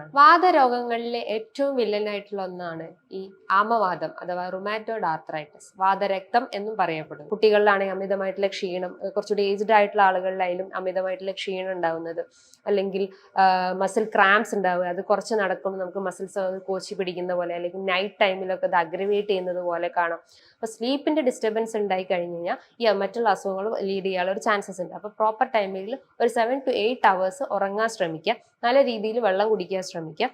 വാദരോഗങ്ങളിലെ ഏറ്റവും വില്ലനായിട്ടുള്ള ഒന്നാണ് ഈ ആമവാദം അഥവാ റുമാറ്റോഡ് ആർത്രൈറ്റിസ് വാദരക്തം എന്നും പറയപ്പെടുന്നു. കുട്ടികളിലാണെങ്കിൽ അമിതമായിട്ടുള്ള ക്ഷീണം കുറച്ചുകൂടി ഏജ്ഡ് ആയിട്ടുള്ള ആളുകളിലായാലും അമിതമായിട്ടുള്ള ക്ഷീണം ഉണ്ടാവുന്നത്. അല്ലെങ്കിൽ മസിൽ ക്രാംസ് ഉണ്ടാവുക അത് കുറച്ച് നടക്കുമ്പോൾ നമുക്ക് മസിൽസ് കോച്ചി പിടിക്കുന്ന പോലെ അല്ലെങ്കിൽ നൈറ്റ് ടൈമിലൊക്കെ അത് അഗ്രവേറ്റ് ചെയ്യുന്നത് പോലെ കാണാം. അപ്പോൾ സ്ലീപ്പിന്റെ ഡിസ്റ്റർബൻസ് ഉണ്ടായി കഴിഞ്ഞ് കഴിഞ്ഞാൽ ഈ മറ്റുള്ള അസുഖങ്ങൾ ലീഡ് ചെയ്യാനുള്ള ഒരു ചാൻസസ് ഉണ്ട്. അപ്പോൾ പ്രോപ്പർ ടൈമിൽ ഒരു സെവൻ ടു എയ്റ്റ് അവേഴ്സ് ഉറങ്ങാൻ ശ്രമിക്കുക. നല്ല രീതിയിൽ വെള്ളം കുടിക്കാൻ ശ്രമിക്കുക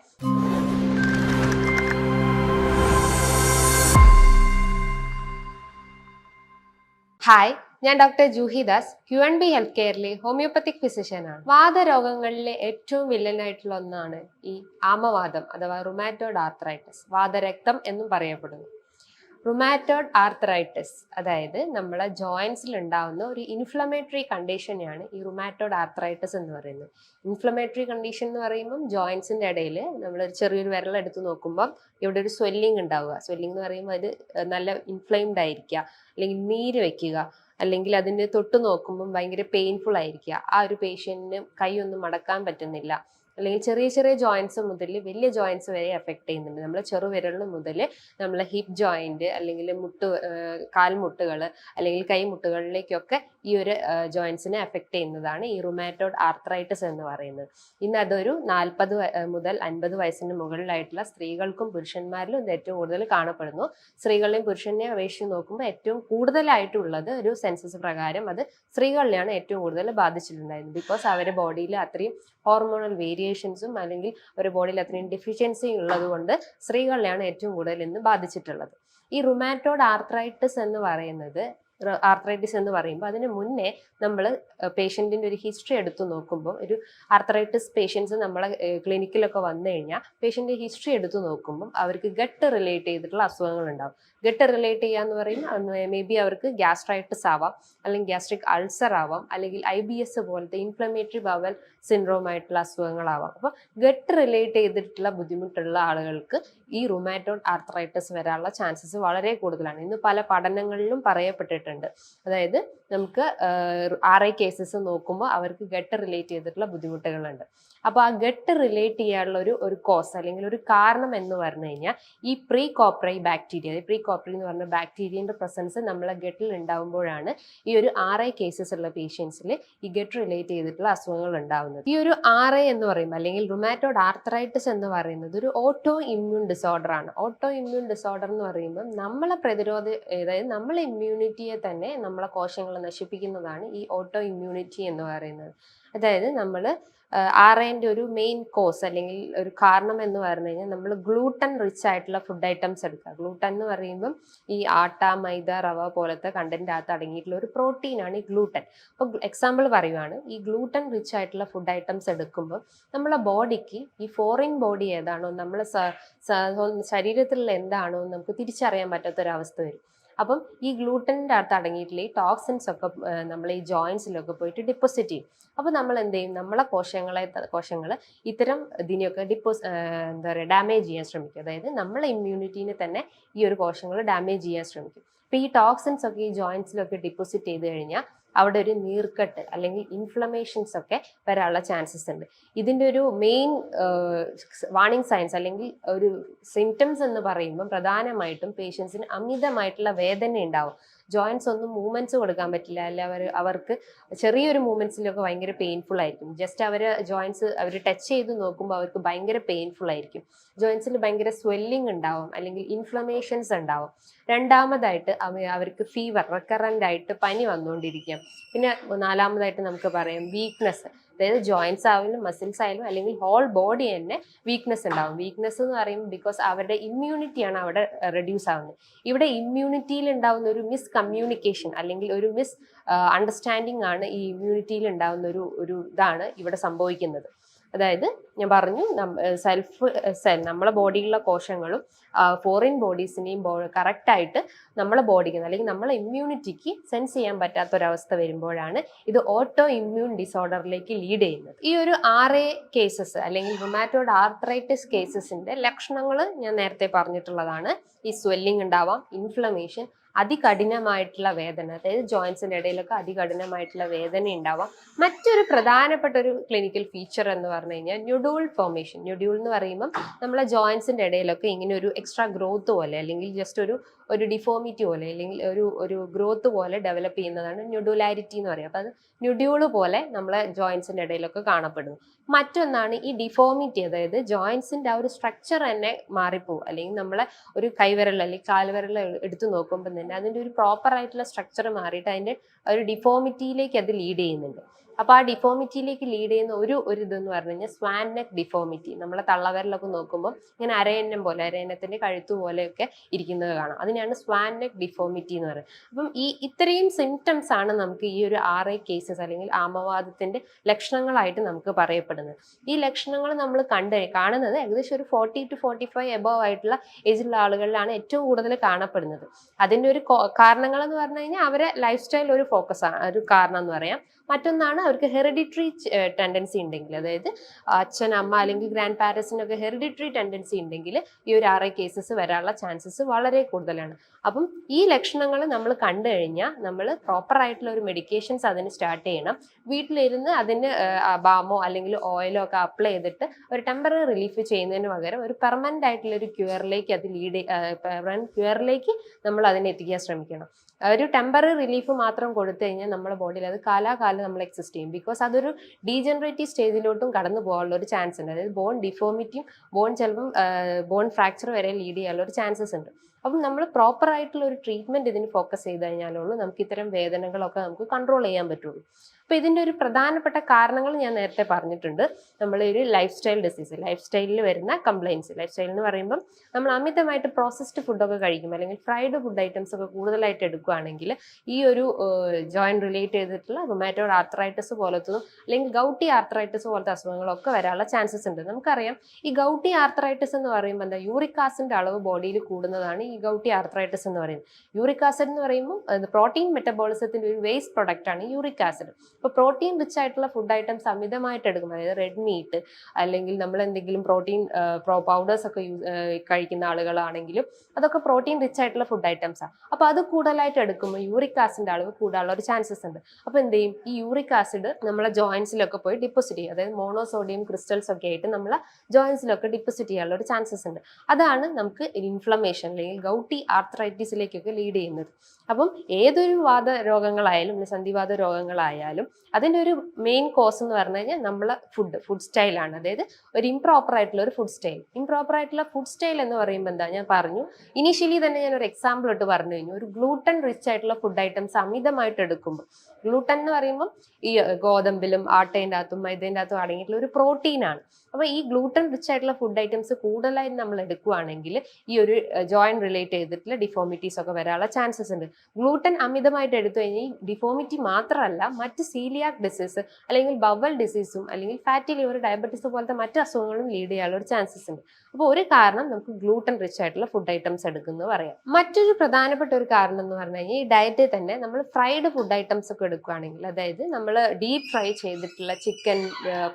ഹായ് ഞാൻ doctor Juhi Das. Q N B health കെയറിലെ homeopathic ഫിസിഷ്യനാണ് വാദരോഗങ്ങളിലെ ഏറ്റവും വില്ലനായിട്ടുള്ള ഒന്നാണ് ഈ ആമവാദം അഥവാ റുമാറ്റോഡ് ആർത്രൈറ്റിസ് വാദരക്തം എന്നും പറയപ്പെടുന്നു റുമാറ്റോഡ് ആർത്രൈറ്റിസ് അതായത് നമ്മളെ ജോയിൻസിൽ ഉണ്ടാവുന്ന ഒരു ഇൻഫ്ലമേറ്ററി കണ്ടീഷനെയാണ് ഈ റുമാറ്റോഡ് ആർത്രൈറ്റിസ് എന്ന് പറയുന്നത്. ഇൻഫ്ലമേറ്ററി കണ്ടീഷൻ എന്ന് പറയുമ്പം ജോയിൻസിന്റെ ഇടയിൽ നമ്മൾ ചെറിയൊരു വിരൽ എടുത്ത് നോക്കുമ്പോൾ ഇവിടെ ഒരു സ്വെല്ലിംഗ് ഉണ്ടാവുക. സ്വെല്ലിംഗ് എന്ന് പറയുമ്പോൾ അത് നല്ല ഇൻഫ്ലെയിംഡ് ആയിരിക്കുക അല്ലെങ്കിൽ നീര് വെക്കുക അല്ലെങ്കിൽ അതിന്റെ തൊട്ട് നോക്കുമ്പം ഭയങ്കര പെയിൻഫുൾ ആയിരിക്കുക. ആ ഒരു പേഷ്യന്റിന് കൈ ഒന്നും മടക്കാൻ പറ്റുന്നില്ല. അല്ലെങ്കിൽ ചെറിയ ചെറിയ ജോയിൻസ് മുതൽ വലിയ ജോയിൻസ് വരെ എഫക്ട് ചെയ്യുന്നുണ്ട്. നമ്മൾ ചെറുവിരൽ മുതൽ നമ്മളെ ഹിപ്പ് ജോയിന്റ് അല്ലെങ്കിൽ മുട്ട് കാൽമുട്ടുകൾ അല്ലെങ്കിൽ കൈമുട്ടുകളിലേക്കൊക്കെ ഈ ഒരു ജോയിൻസിനെ എഫക്ട് ചെയ്യുന്നതാണ് ഈ റുമാറ്റോഡ് ആർത്രൈറ്റിസ് എന്ന് പറയുന്നത്. ഇന്ന് അതൊരു നാൽപ്പത് മുതൽ അൻപത് വയസ്സിന് മുകളിലായിട്ടുള്ള സ്ത്രീകൾക്കും പുരുഷന്മാരിലും ഇത് ഏറ്റവും കൂടുതൽ കാണപ്പെടുന്നു. സ്ത്രീകളെയും പുരുഷനെയും അപേക്ഷിച്ച് നോക്കുമ്പോൾ ഏറ്റവും കൂടുതലായിട്ടുള്ളത് ഒരു സെൻസസ് പ്രകാരം അത് സ്ത്രീകളിലാണ് ഏറ്റവും കൂടുതൽ ബാധിച്ചിട്ടുണ്ടായിരുന്നത്. ബിക്കോസ് അവരുടെ ബോഡിയിൽ അത്രയും ഹോർമോണൽ വേരിയേഷൻസും അല്ലെങ്കിൽ ഒരു ബോഡിയിൽ അത്രയും ഡെഫിഷ്യൻസിയും ഉള്ളതുകൊണ്ട് സ്ത്രീകളിലാണ് ഏറ്റവും കൂടുതൽ ഇന്ന് ബാധിച്ചിട്ടുള്ളത്. ഈ റുമാറ്റോഡ് ആർത്രൈറ്റിസ് എന്ന് പറയുന്നത് ആർത്രൈറ്റിസ് എന്ന് പറയുമ്പോൾ അതിന് മുന്നേ നമ്മൾ പേഷ്യന്റിന്റെ ഒരു ഹിസ്റ്ററി എടുത്തു നോക്കുമ്പോൾ ഒരു ആർത്രൈറ്റിസ് പേഷ്യൻസ് നമ്മളെ ക്ലിനിക്കിലൊക്കെ വന്നു കഴിഞ്ഞാൽ പേഷ്യന്റെ ഹിസ്റ്ററി എടുത്തു നോക്കുമ്പോൾ അവർക്ക് ഗട്ട് റിലേറ്റ് ചെയ്തിട്ടുള്ള അസുഖങ്ങൾ ഉണ്ടാവും ഗട്ട് റിലേറ്റ് ചെയ്യുക എന്ന് പറയുമ്പോൾ മേ ബി അവർക്ക് ഗ്യാസ്ട്രൈറ്റിസ് ആവാം അല്ലെങ്കിൽ ഗ്യാസ്ട്രിക് അൾസർ ആവാം അല്ലെങ്കിൽ ഐ ബി എസ് പോലത്തെ ഇൻഫ്ലമേറ്ററി ബവൽ സിൻഡ്രോം ആയിട്ടുള്ള അസുഖങ്ങളാവാം. അപ്പോൾ ഗട്ട് റിലേറ്റ് ചെയ്തിട്ടുള്ള ബുദ്ധിമുട്ടുള്ള ആളുകൾക്ക് ഈ റുമാറ്റോഡ് ആർത്രൈറ്റിസ് വരാനുള്ള ചാൻസസ് വളരെ കൂടുതലാണ്. ഇന്ന് പല പഠനങ്ങളിലും പറയപ്പെട്ടിട്ടുണ്ട്. അതായത് നമുക്ക് ആർ ഐ കേസസ് നോക്കുമ്പോൾ അവർക്ക് ഗട്ട് റിലേറ്റ് ചെയ്തിട്ടുള്ള ബുദ്ധിമുട്ടുകളുണ്ട്. അപ്പോൾ ആ ഗട്ട് റിലേറ്റ് ചെയ്യാനുള്ള ഒരു ഒരു കോസ് അല്ലെങ്കിൽ ഒരു കാരണം എന്ന് പറഞ്ഞു കഴിഞ്ഞാൽ ഈ പ്രീ കോപ്രൈ ബാക്ടീരിയ പ്രീ കോപ്രൈ എന്ന് പറഞ്ഞ ബാക്ടീരിയന്റെ പ്രസൻസ് നമ്മളെ ഗട്ടിൽ ഉണ്ടാകുമ്പോഴാണ് ഈ ഒരു ആർ ഐ കേസസ് ഉള്ള പേഷ്യൻസിൽ ഈ ഗട്ട് റിലേറ്റ് ചെയ്തിട്ടുള്ള അസുഖങ്ങൾ ഉണ്ടാകുന്നത് ഈ ഒരു ആർ ഐ എന്ന് പറയുമ്പോൾ അല്ലെങ്കിൽ റുമാറ്റോഡ് ആർത്രൈറ്റിസ് എന്ന് പറയുന്നത് ഒരു ഓട്ടോ ഇമ്മ്യൂൺ ഡിസോർഡർ ആണ്. ഓട്ടോ ഇമ്മ്യൂൺ ഡിസോർഡർ എന്ന് പറയുമ്പോൾ നമ്മളെ പ്രതിരോധ അതായത് നമ്മളെ ഇമ്മ്യൂണിറ്റിയെ തന്നെ നമ്മളെ കോശങ്ങളെ നശിപ്പിക്കുന്നതാണ് ഈ ഓട്ടോ ഇമ്മ്യൂണിറ്റി എന്ന് പറയുന്നത്. അതായത് നമ്മൾ ആർ ഐന്റെ ഒരു മെയിൻ കോസ് അല്ലെങ്കിൽ ഒരു കാരണം എന്ന് പറഞ്ഞു കഴിഞ്ഞാൽ നമ്മൾ ഗ്ലൂട്ടൻ റിച്ച് ആയിട്ടുള്ള ഫുഡ് ഐറ്റംസ് എടുക്കുക. ഗ്ലൂട്ടൻ എന്ന് പറയുമ്പം ഈ ആട്ട മൈദ റവ പോലത്തെ കണ്ടന്റ് അകത്ത് അടങ്ങിയിട്ടുള്ള ഒരു പ്രോട്ടീനാണ് ഈ ഗ്ലൂട്ടൻ അപ്പോൾ എക്സാമ്പിൾ പറയുവാണ് ഈ ഗ്ലൂട്ടൻ റിച്ച് ആയിട്ടുള്ള ഫുഡ് ഐറ്റംസ് എടുക്കുമ്പോൾ നമ്മളെ ബോഡിക്ക് ഈ ഫോറിൻ ബോഡി ഏതാണോ നമ്മളെ ശരീരത്തിലുള്ള എന്താണോ നമുക്ക് തിരിച്ചറിയാൻ പറ്റാത്തൊരവസ്ഥ വരും. അപ്പം ഈ ഗ്ലൂട്ടന്റെ അകത്ത് അടങ്ങിയിട്ടുള്ള ഈ ടോക്സിൻസ് ഒക്കെ നമ്മൾ ഈ ജോയിൻസിലൊക്കെ പോയിട്ട് ഡിപ്പോസിറ്റ് ചെയ്യും. അപ്പോൾ നമ്മൾ എന്ത് ചെയ്യും? നമ്മളെ കോശങ്ങളെ കോശങ്ങൾ ഇത്തരം ഇതിനെയൊക്കെ ഡിപ്പോസ് എന്താ പറയുക ഡാമേജ് ചെയ്യാൻ ശ്രമിക്കും. അതായത് നമ്മളെ ഇമ്മ്യൂണിറ്റീനെ തന്നെ ഈ ഒരു കോശങ്ങൾ ഡാമേജ് ചെയ്യാൻ ശ്രമിക്കും. അപ്പോൾ ഈ ടോക്സിൻസ് ഒക്കെ ഈ ജോയിൻസിലൊക്കെ ഡിപ്പോസിറ്റ് ചെയ്ത് കഴിഞ്ഞാൽ അവിടെ ഒരു നീർക്കെട്ട് അല്ലെങ്കിൽ ഇൻഫ്ലമേഷൻസ് ഒക്കെ വരാനുള്ള ചാൻസസ് ഉണ്ട്. ഇതിന്റെ ഒരു മെയിൻ വാണിംഗ് സയൻസ് അല്ലെങ്കിൽ ഒരു സിംറ്റംസ് എന്ന് പറയുമ്പോൾ പ്രധാനമായിട്ടും പേഷ്യൻസിന് അമിതമായിട്ടുള്ള വേദന ഉണ്ടാവും. ജോയിൻസ് ഒന്നും മൂവ്മെന്റ്സ് കൊടുക്കാൻ പറ്റില്ല. അല്ല അവർ അവർക്ക് ചെറിയൊരു മൂവ്മെന്റ്സിലൊക്കെ ഭയങ്കര പെയിൻഫുൾ ആയിരിക്കും. ജസ്റ്റ് അവർ ജോയിൻസ് അവർ ടച്ച് ചെയ്ത് നോക്കുമ്പോൾ അവർക്ക് ഭയങ്കര പെയിൻഫുൾ ആയിരിക്കും. ജോയിൻസിൽ ഭയങ്കര സ്വെല്ലിംഗ് ഉണ്ടാവും അല്ലെങ്കിൽ ഇൻഫ്ലമേഷൻസ് ഉണ്ടാവും. രണ്ടാമതായിട്ട് അവ അവർക്ക് ഫീവർ റെക്കറന്റ് ആയിട്ട് പനി വന്നുകൊണ്ടിരിക്കാം പിന്നെ നാലാമതായിട്ട് നമുക്ക് പറയാം വീക്ക്നെസ് അതായത് ജോയിൻസ് ആയാലും മസിൽസ് ആയാലും അല്ലെങ്കിൽ ഹോൾ ബോഡി തന്നെ വീക്ക്നെസ് ഉണ്ടാവും. വീക്ക്നെസ് എന്ന് പറയുമ്പോൾ ബിക്കോസ് അവരുടെ ഇമ്മ്യൂണിറ്റിയാണ് അവിടെ റെഡ്യൂസ് ആവുന്നത്. ഇവിടെ ഇമ്മ്യൂണിറ്റിയിൽ ഉണ്ടാവുന്ന ഒരു മിസ് കമ്മ്യൂണിക്കേഷൻ അല്ലെങ്കിൽ ഒരു മിസ് അണ്ടർസ്റ്റാൻഡിങ് ആണ് ഈ ഇമ്മ്യൂണിറ്റിയിൽ ഉണ്ടാവുന്ന ഒരു ഒരു ഇതാണ് ഇവിടെ സംഭവിക്കുന്നത്. അതായത് ഞാൻ പറഞ്ഞു സെൽഫ് സെൽ നമ്മളെ ബോഡിയിലുള്ള കോശങ്ങളും ഫോറിൻ ബോഡീസിനെയും കറക്റ്റായിട്ട് നമ്മളെ ബോഡിക്ക് അല്ലെങ്കിൽ നമ്മളെ ഇമ്മ്യൂണിറ്റിക്ക് സെൻസ് ചെയ്യാൻ പറ്റാത്ത പറ്റാത്തൊരവസ്ഥ വരുമ്പോഴാണ് ഇത് ഓട്ടോ ഇമ്മ്യൂൺ ഡിസോർഡറിലേക്ക് ലീഡ് ചെയ്യുന്നത്. ഈ ഒരു ആർ എ കേസസ് അല്ലെങ്കിൽ റൊമാറ്റോഡ് ആർത്രൈറ്റിസ് കേസസിന്റെ ലക്ഷണങ്ങൾ ഞാൻ നേരത്തെ പറഞ്ഞിട്ടുള്ളതാണ്. ഈ സ്വെല്ലിംഗ് ഉണ്ടാവാം ഇൻഫ്ലമേഷൻ അതികഠിനമായിട്ടുള്ള വേദന അതായത് ജോയിൻസിന്റെ ഇടയിലൊക്കെ അതികഠിനമായിട്ടുള്ള വേദന ഉണ്ടാവാം. മറ്റൊരു പ്രധാനപ്പെട്ട ഒരു ക്ലിനിക്കൽ ഫീച്ചർ എന്ന് പറഞ്ഞു കഴിഞ്ഞാൽ ന്യൂഡ്യൂൾ ഫോർമേഷൻ ന്യൂഡ്യൂൾ എന്ന് പറയുമ്പോൾ നമ്മളെ ജോയിൻസിന്റെ ഇടയിലൊക്കെ ഇങ്ങനെ ഒരു എക്സ്ട്രാ ഗ്രോത്ത് പോലെ അല്ലെങ്കിൽ ജസ്റ്റ് ഒരു ഒരു ഡിഫോമിറ്റി പോലെ അല്ലെങ്കിൽ ഒരു ഒരു ഗ്രോത്ത് പോലെ ഡെവലപ്പ് ചെയ്യുന്നതാണ് ന്യൂഡുലാരിറ്റി എന്ന് പറയുക അപ്പോൾ അത് ന്യൂഡ്യൂൾ പോലെ നമ്മളെ ജോയിൻസിന്റെ ഇടയിലൊക്കെ കാണപ്പെടുന്നു. മറ്റൊന്നാണ് ഈ ഡിഫോമിറ്റി അതായത് ജോയിൻസിന്റെ ആ ഒരു സ്ട്രക്ചർ തന്നെ മാറിപ്പോവും. അല്ലെങ്കിൽ നമ്മളെ ഒരു കൈവിരൽ അല്ലെങ്കിൽ കാൽവിരൽ എടുത്തു നോക്കുമ്പോൾ തന്നെ അതിന്റെ ഒരു പ്രോപ്പർ ആയിട്ടുള്ള സ്ട്രക്ചർ മാറിയിട്ട് അതിന്റെ ഒരു ഡിഫോമിറ്റിയിലേക്ക് അത് ലീഡ് ചെയ്യുന്നുണ്ട്. അപ്പോൾ ആ ഡിഫോമിറ്റിയിലേക്ക് ലീഡ് ചെയ്യുന്ന ഒരു ഒരു ഇതെന്ന് പറഞ്ഞു കഴിഞ്ഞാൽ സ്വാൻ നെക്ക് ഡിഫോമിറ്റി നമ്മളെ തള്ളവരലൊക്കെ നോക്കുമ്പോൾ ഇങ്ങനെ അരയന്നം പോലെ അരയന്നത്തിന്റെ കഴുത്തു പോലെയൊക്കെ ഇരിക്കുന്നത് കാണാം. അതിനാണ് സ്വാൻ നെക്ക് ഡിഫോമിറ്റി എന്ന് പറയുന്നത്. അപ്പം ഈ ഇത്രയും സിംറ്റംസ് ആണ് നമുക്ക് ഈ ഒരു ആർ ഐ കേസസ് അല്ലെങ്കിൽ ആമവാദത്തിന്റെ ലക്ഷണങ്ങളായിട്ട് നമുക്ക് പറയപ്പെടുന്നത്. ഈ ലക്ഷണങ്ങൾ നമ്മൾ കണ്ട് കാണുന്നത് ഏകദേശം ഒരു forty two forty five above ആയിട്ടുള്ള ഏജിലുള്ള ആളുകളിലാണ് ഏറ്റവും കൂടുതൽ കാണപ്പെടുന്നത്. അതിന്റെ ഒരു കാരണങ്ങൾ എന്ന് പറഞ്ഞു കഴിഞ്ഞാൽ അവരെ ലൈഫ് സ്റ്റൈൽ ഒരു ഫോക്കസ് ആണ് ഒരു കാരണം എന്ന് പറയാം. മറ്റൊന്നാണ് അവർക്ക് ഹെറിഡിറ്ററി ടെൻഡൻസി ഉണ്ടെങ്കിൽ. അതായത് അച്ഛൻ അമ്മ അല്ലെങ്കിൽ ഗ്രാൻഡ് പാരൻസിനൊക്കെ ഹെറിഡിറ്ററി ടെൻഡൻസി ഉണ്ടെങ്കിൽ ഈ ഒരു ഐ കേസസ് വരാനുള്ള ചാൻസസ് വളരെ കൂടുതലാണ്. അപ്പം ഈ ലക്ഷണങ്ങൾ നമ്മൾ കണ്ടു കഴിഞ്ഞാൽ നമ്മൾ പ്രോപ്പറായിട്ടുള്ള ഒരു മെഡിക്കേഷൻസ് അതിന് സ്റ്റാർട്ട് ചെയ്യണം. വീട്ടിലിരുന്ന് അതിന് ബാമോ അല്ലെങ്കിൽ ഓയിലോ ഒക്കെ അപ്ലൈ ചെയ്തിട്ട് ഒരു ടെമ്പററി റിലീഫ് ചെയ്യുന്നതിന് പകരം ഒരു പെർമനന്റ് ആയിട്ടുള്ള ഒരു ക്യൂറിലേക്ക് അത് ലീഡ് പെർമനന്റ് ക്യൂറിലേക്ക് നമ്മൾ അതിനെ എത്തിക്കാൻ ശ്രമിക്കണം. ഒരു ടെമ്പററി റിലീഫ് മാത്രം കൊടുത്തു കഴിഞ്ഞാൽ നമ്മുടെ ബോഡിയിൽ അത് കാലാകാലം നമ്മൾ എക്സിസ്റ്റ് ചെയ്യും. ബിക്കോസ് അതൊരു ഡീജനറേറ്റീവ് സ്റ്റേജിലോട്ടും കടന്നു പോകാനുള്ള ഒരു ചാൻസ് ഉണ്ട്. അതായത് ബോൺ ഡിഫോമിറ്റിയും ബോൺ ചിലപ്പം ബോൺ ഫ്രാക്ചർ വരെ ലീഡ് ചെയ്യാനുള്ള ഒരു ചാൻസസ് ഉണ്ട്. അപ്പം നമ്മൾ പ്രോപ്പർ ആയിട്ടുള്ള ഒരു ട്രീറ്റ്മെന്റ് ഇതിന് ഫോക്കസ് ചെയ്ത് കഴിഞ്ഞാലുള്ളൂ നമുക്ക് ഇത്തരം വേദനകളൊക്കെ നമുക്ക് കൺട്രോൾ ചെയ്യാൻ പറ്റുള്ളൂ. അപ്പോൾ ഇതിന്റെ ഒരു പ്രധാനപ്പെട്ട കാരണങ്ങൾ ഞാൻ നേരത്തെ പറഞ്ഞിട്ടുണ്ട്. നമ്മൾ ഒരു ലൈഫ് സ്റ്റൈൽ ഡിസീസ് ലൈഫ് സ്റ്റൈലിൽ വരുന്ന കംപ്ലയിൻസ് ലൈഫ് സ്റ്റൈൽ എന്ന് പറയുമ്പം നമ്മൾ അമിതമായിട്ട് പ്രോസസ്ഡ് ഫുഡൊക്കെ കഴിക്കും അല്ലെങ്കിൽ ഫ്രൈഡ് ഫുഡ് ഐറ്റംസ് ഒക്കെ കൂടുതലായിട്ട് എടുക്കുകയാണെങ്കിൽ ഈ ഒരു ജോയിന്റ് റിലേറ്റ് ചെയ്തിട്ടുള്ള റൊമാറ്റോഡ് ആർത്രൈറ്റിസ് പോലത്തതും അല്ലെങ്കിൽ ഗൗട്ടി ആർത്രൈറ്റിസ് പോലത്തെ അസുഖങ്ങളൊക്കെ വരാനുള്ള ചാൻസസ് ഉണ്ട്. നമുക്കറിയാം ഈ ഗൗട്ടി ആർത്രൈറ്റിസ് എന്ന് പറയുമ്പോൾ എന്താ? യൂറിക് ആസിഡിന്റെ അളവ് ബോഡിയിൽ കൂടുന്നതാണ് ഈ ഗൗട്ടി ആർത്രൈറ്റിസ് എന്ന് പറയുന്നത്. യൂറിക് ആസിഡ് എന്ന് പറയുമ്പോൾ പ്രോട്ടീൻ മെറ്റബോളിസത്തിന്റെ ഒരു വേസ്റ്റ് പ്രൊഡക്റ്റ് ആണ് യൂറിക് ആസിഡ്. അപ്പോൾ പ്രോട്ടീൻ റിച്ച് ആയിട്ടുള്ള ഫുഡ് ഐറ്റംസ് അമിതമായിട്ട് എടുക്കും. അതായത് റെഡ് മീറ്റ് അല്ലെങ്കിൽ നമ്മൾ എന്തെങ്കിലും പ്രോട്ടീൻ പ്രോ പൗഡേഴ്സ് ഒക്കെ കഴിക്കുന്ന ആളുകളാണെങ്കിലും അതൊക്കെ പ്രോട്ടീൻ റിച്ച് ആയിട്ടുള്ള ഫുഡ് ഐറ്റംസ് ആണ് അപ്പോൾ അത് കൂടുതലായിട്ട് എടുക്കുമ്പോൾ യൂറിക് ആസിഡിന്റെ അളവ് കൂടാനുള്ള ഒരു ചാൻസസ് ഉണ്ട്. അപ്പോൾ എന്ത് ചെയ്യും? ഈ യൂറിക് ആസിഡ് നമ്മളെ ജോയിൻസിലൊക്കെ പോയി ഡിപ്പോസിറ്റ് ചെയ്യും. അതായത് മോണോസോഡിയം ക്രിസ്റ്റൽസ് ഒക്കെ ആയിട്ട് നമ്മളെ ജോയിൻസിലൊക്കെ ഡിപ്പോസിറ്റ് ചെയ്യാനുള്ള ഒരു ചാൻസസ് ഉണ്ട്. അതാണ് നമുക്ക് ഇൻഫ്ലമേഷൻ അല്ലെങ്കിൽ ഗൗട്ടി ആർത്രൈറ്റിസിലേക്കൊക്കെ ലീഡ് ചെയ്യുന്നത്. അപ്പം ഏതൊരു വാദ രോഗങ്ങളായാലും സന്ധിവാദ രോഗങ്ങളായാലും അതിന്റെ ഒരു മെയിൻ കോസ് എന്ന് പറഞ്ഞു കഴിഞ്ഞാൽ നമ്മളെ ഫുഡ് ഫുഡ് സ്റ്റൈലാണ് അതായത് ഒരു ഇംപ്രോപ്പർ ആയിട്ടുള്ള ഒരു ഫുഡ് സ്റ്റൈൽ ഇംപ്രോപ്പർ ആയിട്ടുള്ള ഫുഡ് സ്റ്റൈൽ എന്ന് പറയുമ്പോൾ എന്താ? ഞാൻ പറഞ്ഞു. ഇനീഷ്യലി തന്നെ ഞാൻ ഒരു എക്സാമ്പിൾ ഇട്ട് പറഞ്ഞു കഴിഞ്ഞു. ഒരു ഗ്ലൂട്ടൻ റിച്ച് ആയിട്ടുള്ള ഫുഡ് ഐറ്റംസ് അമിതമായിട്ട് എടുക്കുമ്പോൾ. ഗ്ലൂട്ടൻ എന്ന് പറയുമ്പോൾ ഈ ഗോതമ്പിലും ആട്ടേന്റെ അകത്തും മൈദേന്റെ അകത്തും അടങ്ങിയിട്ടുള്ള ഒരു പ്രോട്ടീനാണ് അപ്പോൾ ഈ ഗ്ലൂട്ടൻ റിച്ച് ആയിട്ടുള്ള ഫുഡ് ഐറ്റംസ് കൂടുതലായി നമ്മൾ എടുക്കുകയാണെങ്കിൽ ഈ ഒരു ജോയിന്റ് റിലേറ്റ് ചെയ്തിട്ടുള്ള ഡിഫോമിറ്റീസ് ഒക്കെ വരാനുള്ള ചാൻസസ് ഉണ്ട്. ഗ്ലൂട്ടൻ അമിതമായിട്ട് എടുത്തു കഴിഞ്ഞാൽ ഈ ഡിഫോമിറ്റി മാത്രമല്ല മറ്റ് സീലിയാക് ഡിസീസ് അല്ലെങ്കിൽ ബവൽ ഡിസീസും അല്ലെങ്കിൽ ഫാറ്റി ലിവർ ഡയബറ്റീസ് പോലത്തെ മറ്റ് അസുഖങ്ങളും ലീഡ് ചെയ്യാനുള്ള ഒരു ചാൻസസ് ഉണ്ട്. അപ്പോൾ ഒരു കാരണം നമുക്ക് ഗ്ലൂട്ടൻ റിച്ച് ആയിട്ടുള്ള ഫുഡ് ഐറ്റംസ് എടുക്കുന്നത് പറയാം. മറ്റൊരു പ്രധാനപ്പെട്ട ഒരു കാരണം എന്ന് പറഞ്ഞു കഴിഞ്ഞാൽ ഈ ഡയറ്റിൽ തന്നെ നമ്മൾ ഫ്രൈഡ് ഫുഡ് ഐറ്റംസ് ഒക്കെ എടുക്കുകയാണെങ്കിൽ അതായത് നമ്മൾ ഡീപ് ഫ്രൈ ചെയ്തിട്ടുള്ള ചിക്കൻ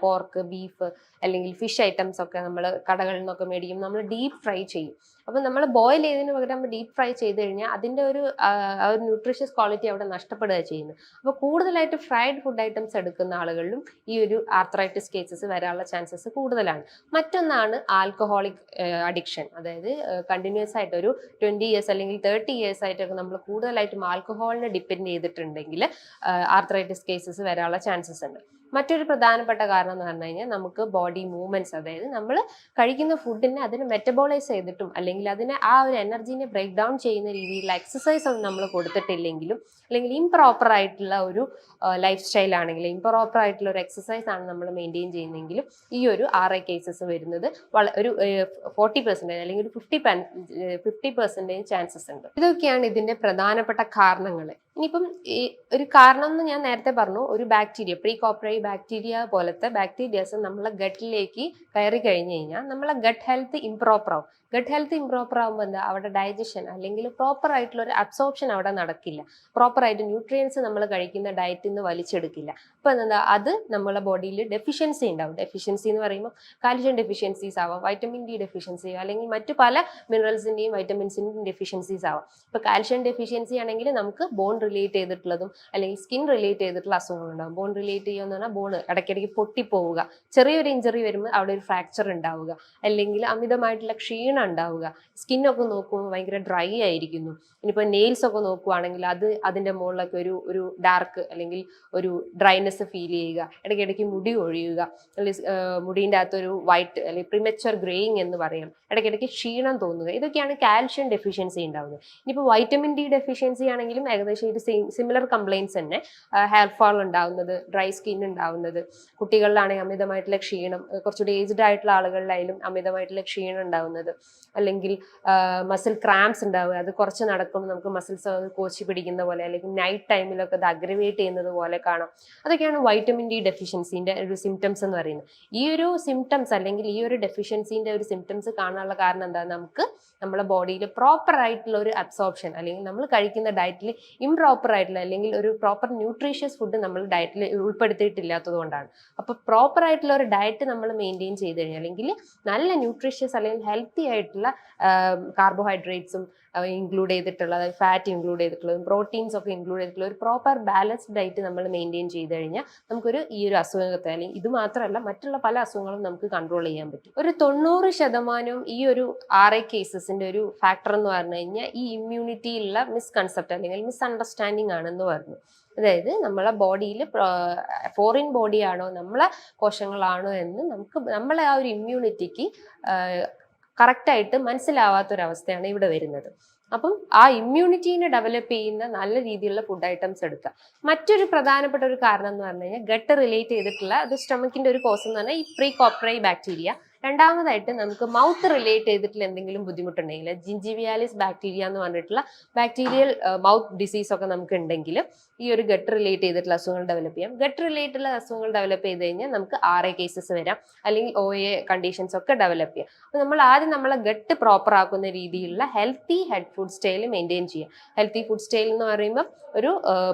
പോർക്ക് ബീഫ് അല്ലെങ്കിൽ ഫിഷ് ഐറ്റംസ് ഒക്കെ നമ്മൾ കടകളിൽ നിന്നൊക്കെ മേടിക്കും. നമ്മൾ ഡീപ്പ് ഫ്രൈ ചെയ്യും. അപ്പം നമ്മൾ ബോയിൽ ചെയ്തതിന് പകരം ഡീപ്പ് ഫ്രൈ ചെയ്ത് കഴിഞ്ഞാൽ അതിന്റെ ഒരു ഒരു ന്യൂട്രീഷ്യസ് ക്വാളിറ്റി അവിടെ നഷ്ടപ്പെടുക ചെയ്യുന്നത്. അപ്പോൾ കൂടുതലായിട്ട് ഫ്രൈഡ് ഫുഡ് ഐറ്റംസ് എടുക്കുന്ന ആളുകളിലും ഈ ഒരു ആർത്രൈറ്റിസ് കേസസ് വരാനുള്ള ചാൻസസ് കൂടുതലാണ്. മറ്റൊന്നാണ് ആൽക്കഹോളിക് അഡിക്ഷൻ അതായത് കണ്ടിന്യൂസ് ആയിട്ട് ഒരു ട്വന്റി ഇയേഴ്സ് അല്ലെങ്കിൽ തേർട്ടി ഇയേഴ്സ് ആയിട്ടൊക്കെ നമ്മൾ കൂടുതലായിട്ടും ആൽക്കഹോളിനെ ഡിപ്പെൻഡ് ചെയ്തിട്ടുണ്ടെങ്കിൽ ആർത്രൈറ്റിസ് കേസസ് വരാനുള്ള ചാൻസസ് ഉണ്ട്. മറ്റൊരു പ്രധാനപ്പെട്ട കാരണം എന്ന് പറഞ്ഞു കഴിഞ്ഞാൽ നമുക്ക് ബോഡി മൂവ്മെന്റ്സ് അതായത് നമ്മൾ കഴിക്കുന്ന ഫുഡിനെ അതിനെ മെറ്റബോളൈസ് ചെയ്തിട്ടും അല്ലെങ്കിൽ അതിനെ ആ ഒരു എനർജീനെ ബ്രേക്ക് ഡൗൺ ചെയ്യുന്ന രീതിയിലുള്ള എക്സസൈസ് ഒന്നും നമ്മൾ കൊടുത്തിട്ടില്ലെങ്കിലും അല്ലെങ്കിൽ ഇംപ്രോപ്പർ ആയിട്ടുള്ള ഒരു ലൈഫ് സ്റ്റൈൽ ആണെങ്കിൽ ഇംപ്രോപ്പർ ആയിട്ടുള്ള ഒരു എക്സസൈസ് ആണ് നമ്മൾ മെയിന്റെയിൻ ചെയ്യുന്നതെങ്കിലും ഈ ഒരു ആർ ഐ കേസസ് വരുന്നത് ഒരു ഫോർട്ടി പെർസെന്റേജ് അല്ലെങ്കിൽ ഒരു ഫിഫ്റ്റി ഫിഫ്റ്റി പെർസെന്റേജ് ചാൻസസ് ഉണ്ട്. ഇതൊക്കെയാണ് ഇതിന്റെ പ്രധാനപ്പെട്ട കാരണങ്ങൾ ഇനിയിപ്പം ഈ ഒരു കാരണം എന്ന് ഞാൻ നേരത്തെ പറഞ്ഞു ഒരു ബാക്ടീരിയ പ്രീ കോപ്പറേറ്റ് ബാക്ടീരിയ പോലത്തെ ബാക്ടീരിയാസ് നമ്മളെ ഗട്ടിലേക്ക് കയറി കഴിഞ്ഞു കഴിഞ്ഞാൽ നമ്മളെ ഗട്ട് ഹെൽത്ത് ഇംപ്രോപ്പർ ആവും. ഗട്ട് ഹെൽത്ത് ഇംപ്രോപ്പർ ആകുമ്പോൾ എന്താ? അവിടെ ഡൈജഷൻ അല്ലെങ്കിൽ പ്രോപ്പർ ആയിട്ടുള്ള ഒരു അബ്സോർപ്ഷൻ അവിടെ നടക്കില്ല. പ്രോപ്പർ ആയിട്ട് ന്യൂട്രിയൻസ് നമ്മൾ കഴിക്കുന്ന ഡയറ്റിൽ നിന്ന് വലിച്ചെടുക്കില്ല. അപ്പോൾ എന്താ? അത് നമ്മളെ ബോഡിയിൽ ഡെഫിഷ്യൻസി ഉണ്ടാവും. ഡെഫിഷ്യൻസി എന്ന് പറയുമ്പോൾ കാൽഷ്യം ഡെഫിഷ്യൻസീസ് ആവാം വൈറ്റമിൻ ഡി ഡെഫിഷ്യൻസി അല്ലെങ്കിൽ മറ്റു പല മിനറൽസിന്റെയും വൈറ്റമിൻസിന്റെയും ഡെഫിഷ്യൻസീസ് ആവാം. ഇപ്പോൾ കാൽഷ്യം ഡെഫിഷ്യൻസി ആണെങ്കിൽ നമുക്ക് ബോൺ റിലേറ്റ് ചെയ്തിട്ടുള്ളതും അല്ലെങ്കിൽ സ്കിൻ റിലേറ്റ് ചെയ്തിട്ടുള്ള അസുഖങ്ങളുണ്ടാവും ബോൺ റിലേറ്റ് ചെയ്യുക എന്ന് പറഞ്ഞാൽ ബോൺ ഇടയ്ക്കിടയ്ക്ക് പൊട്ടിപ്പോവുക. ചെറിയൊരു ഇഞ്ചറി വരുമ്പോൾ അവിടെ ഒരു ഫ്രാക്ചർ ഉണ്ടാവുക. അല്ലെങ്കിൽ അമിതമായിട്ടുള്ള ക്ഷീണം ഉണ്ടാവുക. സ്കിന്നൊക്കെ നോക്കുമ്പോൾ ഭയങ്കര ഡ്രൈ ആയിരിക്കുന്നു. ഇനിയിപ്പോൾ നെയിൽസ് ഒക്കെ നോക്കുവാണെങ്കിൽ അത് അതിന്റെ മുകളിലൊക്കെ ഒരു ഒരു ഡാർക്ക് അല്ലെങ്കിൽ ഒരു ഡ്രൈനെസ് ഫീൽ ചെയ്യുക. ഇടയ്ക്കിടയ്ക്ക് മുടി ഒഴിയുക അല്ലെങ്കിൽ മുടീന്റെ അകത്തൊരു വൈറ്റ് അല്ലെങ്കിൽ പ്രിമച്ചർ ഗ്രേയിങ് എന്ന് പറയാം. ഇടയ്ക്കിടയ്ക്ക് ക്ഷീണം തോന്നുക. ഇതൊക്കെയാണ് കാൽഷ്യം ഡെഫിഷ്യൻസി ഉണ്ടാവുന്നത്. ഇനിയിപ്പോൾ വൈറ്റമിൻ ഡി ഡെഫിഷ്യൻസി ആണെങ്കിലും ഏകദേശം ഇത് സെയിം സിമിലർ കംപ്ലയിൻസ് തന്നെ. ഹെയർ ഫാൾ ഉണ്ടാവുന്നത് ഡ്രൈ സ്കിൻ ഉണ്ടാവുന്നത് കുട്ടികളിലാണെങ്കിൽ അമിതമായിട്ടുള്ള ക്ഷീണം കുറച്ചുകൂടി ഏജ്ഡ് ആയിട്ടുള്ള ആളുകളിലായാലും അമിതമായിട്ടുള്ള ക്ഷീണം ഉണ്ടാവുന്നത്. അല്ലെങ്കിൽ മസിൽ ക്രാംസ് ഉണ്ടാവുക അത് കുറച്ച് നടക്കുമ്പോൾ നമുക്ക് മസിൽസ് കോച്ചി പിടിക്കുന്ന പോലെ അല്ലെങ്കിൽ നൈറ്റ് ടൈമിലൊക്കെ അത് അഗ്രവേറ്റ് ചെയ്യുന്നത് പോലെ കാണാം. അതൊക്കെയാണ് വൈറ്റമിൻ ഡി ഡെഫിഷ്യൻസിന്റെ ഒരു സിംറ്റംസ് എന്ന് പറയുന്നത്. ഈ ഒരു സിംറ്റംസ് അല്ലെങ്കിൽ ഈ ഒരു ഡെഫിഷ്യൻസിന്റെ ഒരു സിംറ്റംസ് കാണാനുള്ള കാരണം എന്താ? നമുക്ക് നമ്മുടെ ബോഡിയിൽ പ്രോപ്പർ ആയിട്ടുള്ള ഒരു അബ്സോർപ്ഷൻ അല്ലെങ്കിൽ നമ്മൾ കഴിക്കുന്ന ഡയറ്റിൽ ഇംപ്രോപ്പർ ആയിട്ടുള്ള അല്ലെങ്കിൽ ഒരു പ്രോപ്പർ ന്യൂട്രീഷ്യസ് ഫുഡ് നമ്മൾ ഡയറ്റിൽ ഉൾപ്പെടുത്തിയിട്ടില്ലാത്തത് കൊണ്ടാണ്. അപ്പോൾ പ്രോപ്പർ ആയിട്ടുള്ള ഒരു ഡയറ്റ് നമ്മൾ മെയിന്റെയിൻ ചെയ്ത് കഴിഞ്ഞാൽ അല്ലെങ്കിൽ നല്ല ന്യൂട്രീഷ്യസ് അല്ലെങ്കിൽ ഹെൽത്തി ആയിട്ടുള്ള കാർബോഹൈഡ്രേറ്റ്സും ഇൻക്ലൂഡ് ചെയ്തിട്ടുള്ള അതായത് ഫാറ്റ് ഇൻക്ലൂഡ് ചെയ്തിട്ടുള്ളതും പ്രോട്ടീൻസ് ഒക്കെ ഇൻക്ലൂഡ് ചെയ്തിട്ടുള്ള ഒരു പ്രോപ്പർ ബാലൻസ്ഡ് ഡയറ്റ് നമ്മൾ മെയിന്റെയിൻ ചെയ്ത് കഴിഞ്ഞാൽ നമുക്കൊരു ഈ ഒരു അസുഖത്തെ അല്ലെങ്കിൽ ഇത് മാത്രമല്ല മറ്റുള്ള പല അസുഖങ്ങളും നമുക്ക് കൺട്രോൾ ചെയ്യാൻ പറ്റും. ഒരു തൊണ്ണൂറ് ശതമാനവും ഈ ഒരു ആർ ഐ കേസസിന്റെ ഒരു ഫാക്ടർ എന്ന് പറഞ്ഞു കഴിഞ്ഞാൽ ഈ ഇമ്മ്യൂണിറ്റിയിലുള്ള മിസ്കൺസെപ്റ്റ് അല്ലെങ്കിൽ മിസ് അണ്ടർസ്റ്റാൻഡിങ് ആണെന്ന് പറഞ്ഞു. അതായത് നമ്മളെ ബോഡിയിൽ ഫോറിൻ ബോഡിയാണോ നമ്മളെ കോശങ്ങളാണോ എന്ന് നമുക്ക് നമ്മളെ ആ ഒരു ഇമ്മ്യൂണിറ്റിക്ക് കറക്റ്റായിട്ട് മനസ്സിലാവാത്തൊരവസ്ഥയാണ് ഇവിടെ വരുന്നത്. അപ്പം ആ ഇമ്മ്യൂണിറ്റീനെ ഡെവലപ്പ് ചെയ്യുന്ന നല്ല രീതിയിലുള്ള ഫുഡ് ഐറ്റംസ് എടുക്കുക. മറ്റൊരു പ്രധാനപ്പെട്ട ഒരു കാരണം എന്ന് പറഞ്ഞു കഴിഞ്ഞാൽ ഗട്ട് റിലേറ്റ് ചെയ്തിട്ടുള്ള അത് സ്റ്റൊമക്കിന്റെ ഒരു കോസ് എന്ന് പറഞ്ഞാൽ ഈ പ്രീ കോപ്രൈ ബാക്ടീരിയ രണ്ടാമതായിട്ട് നമുക്ക് മൗത്ത് റിലേറ്റ് ചെയ്തിട്ടുള്ള എന്തെങ്കിലും ബുദ്ധിമുട്ടുണ്ടെങ്കിൽ ജിഞ്ചിവിയാലിസ് ബാക്ടീരിയ എന്ന് പറഞ്ഞിട്ടുള്ള ബാക്ടീരിയൽ മൗത്ത് ഡിസീസ് ഒക്കെ നമുക്ക് ഉണ്ടെങ്കിൽ ഈ ഒരു ഗട്ട് റിലേറ്റ് ചെയ്തിട്ടുള്ള അസുഖങ്ങൾ ഡെവലപ്പ് ചെയ്യാം. ഗട്ട് റിലേറ്റുള്ള അസുഖങ്ങൾ ഡെവലപ്പ് ചെയ്ത് കഴിഞ്ഞാൽ നമുക്ക് ആർ എ കേസസ് വരാം. അല്ലെങ്കിൽ ഒ എ കണ്ടീഷൻസ് ഒക്കെ ഡെവലപ്പ് ചെയ്യാം. അപ്പോൾ നമ്മൾ ആദ്യം നമ്മളെ ഗട്ട് പ്രോപ്പർ ആക്കുന്ന രീതിയിലുള്ള healthy head food style maintain ചെയ്യാം. ഹെൽത്തി ഫുഡ് സ്റ്റൈൽ എന്ന് പറയുമ്പോൾ ഒരു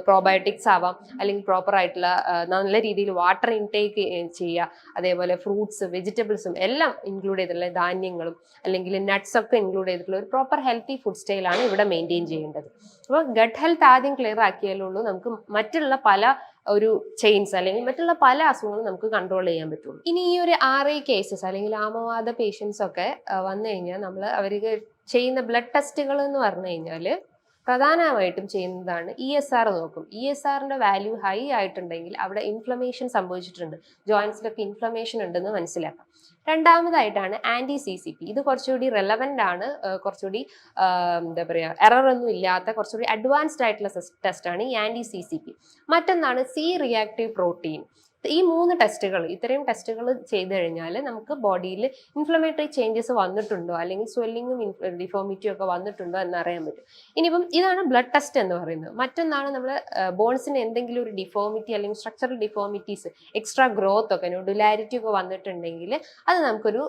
പ്രോബയോട്ടിക്സ് ആവാം. അല്ലെങ്കിൽ പ്രോപ്പർ ആയിട്ടുള്ള നല്ല രീതിയിൽ വാട്ടർ ഇൻടേക്ക് ചെയ്യുക. അതേപോലെ ഫ്രൂട്ട്സ് വെജിറ്റബിൾസും എല്ലാം ഇൻക്ലൂഡ് ചെയ്തിട്ടുള്ള ധാന്യങ്ങളും അല്ലെങ്കിൽ നട്ട്സ് ഒക്കെ ഇൻക്ലൂഡ് ചെയ്തിട്ടുള്ള ഒരു പ്രോപ്പർ ഹെൽത്തി ഫുഡ് സ്റ്റൈലാണ് ഇവിടെ മെയിന്റെയിൻ ചെയ്യേണ്ടത്. അപ്പോൾ ഗട്ട് ഹെൽത്ത് ആദ്യം ക്ലിയർ ആക്കിയാലുള്ളൂ നമുക്ക് മറ്റുള്ള പല ഒരു ചെയിൻസ് അല്ലെങ്കിൽ മറ്റുള്ള പല അസുഖങ്ങളും നമുക്ക് കൺട്രോൾ ചെയ്യാൻ പറ്റുള്ളൂ. ഇനി ഈ ഒരു ആർ ഐ കേസസ് അല്ലെങ്കിൽ ആമവാദ പേഷ്യൻസ് ഒക്കെ വന്നു കഴിഞ്ഞാൽ നമ്മൾ അവർക്ക് ചെയ്യുന്ന ബ്ലഡ് ടെസ്റ്റുകൾ എന്ന് പറഞ്ഞു കഴിഞ്ഞാൽ പ്രധാനമായിട്ടും ചെയ്യുന്നതാണ് ഇ എസ് ആർ നോക്കും. ഇ എസ് ആറിന്റെ വാല്യൂ ഹൈ ആയിട്ടുണ്ടെങ്കിൽ അവിടെ ഇൻഫ്ലമേഷൻ സംഭവിച്ചിട്ടുണ്ട്. ജോയിൻസിലൊക്കെ ഇൻഫ്ലമേഷൻ ഉണ്ടെന്ന് മനസ്സിലാക്കാം. രണ്ടാമതായിട്ടാണ് ആന്റി സി സി പി ഇത് കുറച്ചുകൂടി റെലവന്റ് ആണ്. കുറച്ചുകൂടി എന്താ പറയുക എറർ ഒന്നും ഇല്ലാത്ത കുറച്ചുകൂടി അഡ്വാൻസ്ഡ് ആയിട്ടുള്ള ടെസ്റ്റാണ് ഈ ആന്റി സി സി പി മറ്റൊന്നാണ് സി റിയാക്റ്റീവ് പ്രോട്ടീൻ ഈ മൂന്ന് ടെസ്റ്റുകൾ ഇത്രയും ടെസ്റ്റുകൾ ചെയ്ത് കഴിഞ്ഞാൽ നമുക്ക് ബോഡിയിൽ ഇൻഫ്ലമേറ്ററി ചേഞ്ചസ് വന്നിട്ടുണ്ടോ? അല്ലെങ്കിൽ സ്വെല്ലിങ്ങും ഡിഫോമിറ്റിയും ഒക്കെ വന്നിട്ടുണ്ടോ എന്ന് അറിയാൻ പറ്റും. ഇനിയിപ്പം ഇതാണ് ബ്ലഡ് ടെസ്റ്റ് എന്ന് പറയുന്നത്. മറ്റൊന്നാണ് നമ്മൾ ബോൺസിന് എന്തെങ്കിലും ഒരു ഡിഫോമിറ്റി അല്ലെങ്കിൽ സ്ട്രക്ചറൽ ഡിഫോമിറ്റീസ് എക്സ്ട്രാ ഗ്രോത്ത് ഒക്കെ നോഡുലാരിറ്റി ഒക്കെ വന്നിട്ടുണ്ടെങ്കിൽ അത് നമുക്കൊരു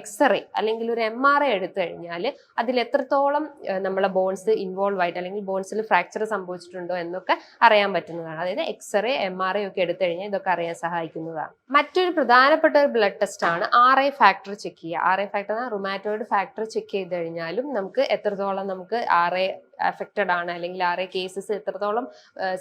എക്സ്റേ അല്ലെങ്കിൽ ഒരു എം ആർ ഐ എടുത്തു കഴിഞ്ഞാൽ അതിൽ എത്രത്തോളം നമ്മളെ ബോൺസ് ഇൻവോൾവ് ആയിട്ട് അല്ലെങ്കിൽ ബോൺസിൽ ഫ്രാക്ചർ സംഭവിച്ചിട്ടുണ്ടോ എന്നൊക്കെ അറിയാൻ പറ്റുന്നതാണ്. അതായത് എക്സ്റേ എം ആർ ഐ ഒക്കെ എടുത്തു കഴിഞ്ഞാൽ ഇതൊക്കെ അറിയാൻ സഹായിക്കുന്നതാണ് മറ്റൊരു പ്രധാനപ്പെട്ട ഒരു ബ്ലഡ് ടെസ്റ്റ് ആണ് ആർ ഐ ഫാക്ടർ ചെക്ക് ചെയ്യുക. R I factor rheumatoid factor check ചെയ്ത് കഴിഞ്ഞാലും നമുക്ക് എത്രത്തോളം നമുക്ക് ആർ ഐ അഫക്റ്റഡ് ആണ് അല്ലെങ്കിൽ ആറെ കേസസ് എത്രത്തോളം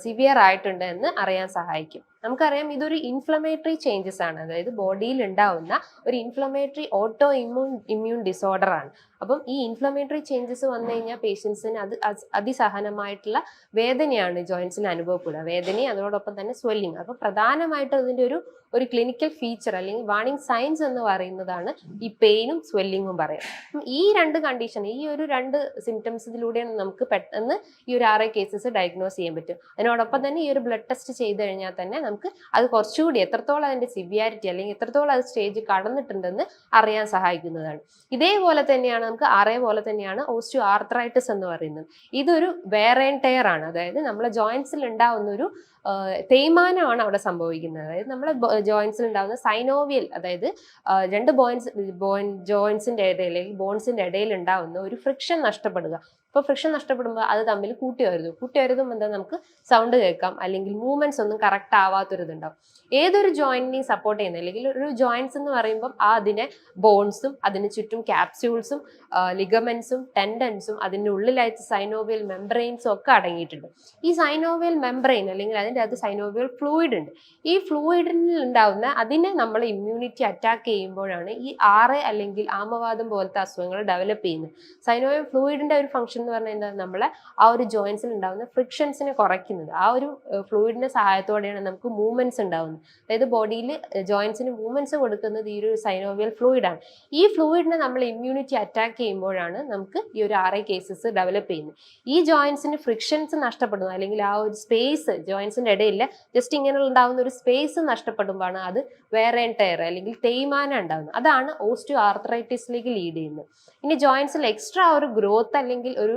സിവിയർ ആയിട്ടുണ്ട് എന്ന് അറിയാൻ സഹായിക്കും. നമുക്കറിയാം ഇതൊരു ഇൻഫ്ലമേറ്ററി ചേഞ്ചസ് ആണ്. അതായത് ബോഡിയിൽ ഉണ്ടാവുന്ന ഒരു inflammatory auto immune immune disorder ആണ്. അപ്പം ഈ ഇൻഫ്ലമേറ്ററി ചേഞ്ചസ് വന്നു കഴിഞ്ഞാൽ പേഷ്യൻസിന് അത് അതിസഹനമായിട്ടുള്ള വേദനയാണ് ജോയിൻസിന് അനുഭവപ്പെടുക. വേദനയും അതോടൊപ്പം തന്നെ സ്വെല്ലിങ് അപ്പോൾ പ്രധാനമായിട്ടും അതിന്റെ ഒരു ഒരു ക്ലിനിക്കൽ ഫീച്ചർ അല്ലെങ്കിൽ വാണിംഗ് സയൻസ് എന്ന് പറയുന്നതാണ് ഈ പെയിനും സ്വെല്ലിങ്ങും പറയാം ഈ രണ്ട് കണ്ടീഷൻ ഈ ഒരു രണ്ട് സിംറ്റംസിലൂടെയാണ് നമുക്ക് നമുക്ക് പെട്ടെന്ന് ഈ ഒരു ആറ് കേസസ് ഡയഗ്നോസ് ചെയ്യാൻ പറ്റും. അതിനോടൊപ്പം തന്നെ ഈ ഒരു ബ്ലഡ് ടെസ്റ്റ് ചെയ്ത് കഴിഞ്ഞാൽ തന്നെ നമുക്ക് അത് കുറച്ചുകൂടി എത്രത്തോളം അതിന്റെ സിവിയാരിറ്റി അല്ലെങ്കിൽ എത്രത്തോളം അത് സ്റ്റേജ് കടന്നിട്ടുണ്ടെന്ന് അറിയാൻ സഹായിക്കുന്നതാണ്. ഇതേപോലെ തന്നെയാണ് നമുക്ക് ആറേ പോലെ തന്നെയാണ് ഓസ്റ്റു ആർത്രൈറ്റിസ് എന്ന് പറയുന്നത്. ഇതൊരു വേറെ ടയർ ആണ്. അതായത് നമ്മളെ ജോയിൻസിൽ ഉണ്ടാവുന്ന ഒരു തേയ്മാനമാണ് അവിടെ സംഭവിക്കുന്നത്. അതായത് നമ്മളെ ജോയിൻസിൽ ഉണ്ടാകുന്ന സൈനോവിയൽ അതായത് രണ്ട് ബോയിൻസ് ബോയിൻ ജോയിൻസിന്റെ ഇടയിൽ അല്ലെങ്കിൽ ബോൺസിന്റെ ഇടയിൽ ഉണ്ടാവുന്ന ഒരു ഫ്രിക്ഷൻ നഷ്ടപ്പെടുക. ഇപ്പോൾ ഫ്രിക്ഷൻ നഷ്ടപ്പെടുമ്പോൾ അത് തമ്മിൽ കൂട്ടി വരുന്നു കൂട്ടി എന്താ നമുക്ക് സൗണ്ട് കേൾക്കാം. അല്ലെങ്കിൽ മൂവ്മെന്റ്സ് ഒന്നും കറക്റ്റ് ആവാത്തൊരിതുണ്ടാവും. ഏതൊരു ജോയിന്റിനെയും സപ്പോർട്ട് ചെയ്യുന്ന അല്ലെങ്കിൽ ഒരു ജോയിന്റ്സ് എന്ന് പറയുമ്പോൾ ആ അതിനെ ബോൺസും അതിന് ചുറ്റും ക്യാപ്സ്യൂൾസും ലിഗമെന്റ്സും ടെൻഡൻസും അതിന്റെ ഉള്ളിലായിട്ട് സൈനോവിയൽ മെംബ്രെയിൻസും ഒക്കെ അടങ്ങിയിട്ടുണ്ട്. ഈ സൈനോവിയൽ മെംബ്രെയിൻ അല്ലെങ്കിൽ അതിന്റെ അകത്ത് സൈനോവിയൽ ഫ്ലൂയിഡ് ഉണ്ട്. ഈ ഫ്ലൂയിഡിൽ ഉണ്ടാവുന്ന അതിനെ നമ്മൾ ഇമ്മ്യൂണിറ്റി അറ്റാക്ക് ചെയ്യുമ്പോഴാണ് ഈ ആറ് അല്ലെങ്കിൽ ആമവാദം പോലത്തെ അസുഖങ്ങൾ ഡെവലപ്പ് ചെയ്യുന്നത്. സൈനോവിയൽ ഫ്ലൂയിഡിന്റെ ഒരു ഫംഗ്ഷൻ എന്ന് പറഞ്ഞാൽ എന്താ? നമ്മളെ ആ ഒരു ജോയിൻസിൽ ഉണ്ടാവുന്ന ഫ്രിക്ഷൻസിനെ കുറയ്ക്കുന്നത്. ആ ഒരു ഫ്ലൂയിഡിന്റെ സഹായത്തോടെയാണ് നമുക്ക് മൂവ്മെന്റ്സ് ഉണ്ടാവുന്നത്. അതായത് ബോഡിയിൽ ജോയിൻസിന് മൂവ്മെന്റ്സ് കൊടുക്കുന്നത് ഈ ഒരു സൈനോവിയൽ ഫ്ലൂയിഡാണ് ഈ ഫ്ലൂയിഡിനെ നമ്മൾ ഇമ്മ്യൂണിറ്റി അറ്റാക്ക് ചെയ്യുമ്പോഴാണ് നമുക്ക് ഈ ഒരു ഐ കേസസ് ഡെവലപ്പ് ചെയ്യുന്നത്. ഈ ജോയിൻസിന് ഫ്രിക്ഷൻസ് നഷ്ടപ്പെടുന്നു അല്ലെങ്കിൽ ആ ഒരു സ്പേസ് ജോയിൻസിന്റെ ഇടയിൽ ജസ്റ്റ് ഇങ്ങനെ ഉണ്ടാകുന്ന ഒരു സ്പേസ് നഷ്ടപ്പെടുമ്പോഴാണ് അത് വേറെ ടയർ അല്ലെങ്കിൽ തേയ്മാനം ഉണ്ടാകുന്നത് അതാണ് ഓസ്റ്റിയോ ആർത്രൈറ്റിസിലേക്ക് ലീഡ് ചെയ്യുന്നത്. ഇനി ജോയിൻസിൽ എക്സ്ട്രാ ഒരു ഗ്രോത്ത് അല്ലെങ്കിൽ ഒരു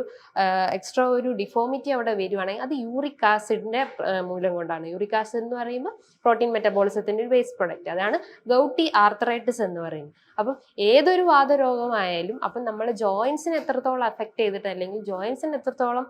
എക്സ്ട്രാ ഒരു ഡിഫോമിറ്റി അവിടെ വരുവാണെങ്കിൽ അത് യൂറിക് ആസിഡിന്റെ മൂലം കൊണ്ടാണ്. യൂറിക് ആസിഡ് എന്ന് പറയുമ്പോൾ പ്രോട്ടീൻ മെറ്റബോളിസത്തിന്റെ ഒരു വേസ്റ്റ് പ്രൊഡക്റ്റ് അതാണ് ഗൗട്ടി ആർത്രൈറ്റിസ് എന്ന് പറയുന്നത്. അപ്പം ഏതൊരു വാതരോഗമായാലും അപ്പം നമ്മളെ ജോയിൻസിന് എത്രത്തോളം അഫക്റ്റ് ചെയ്തിട്ട് അല്ലെങ്കിൽ ജോയിൻസിന് എത്രത്തോളം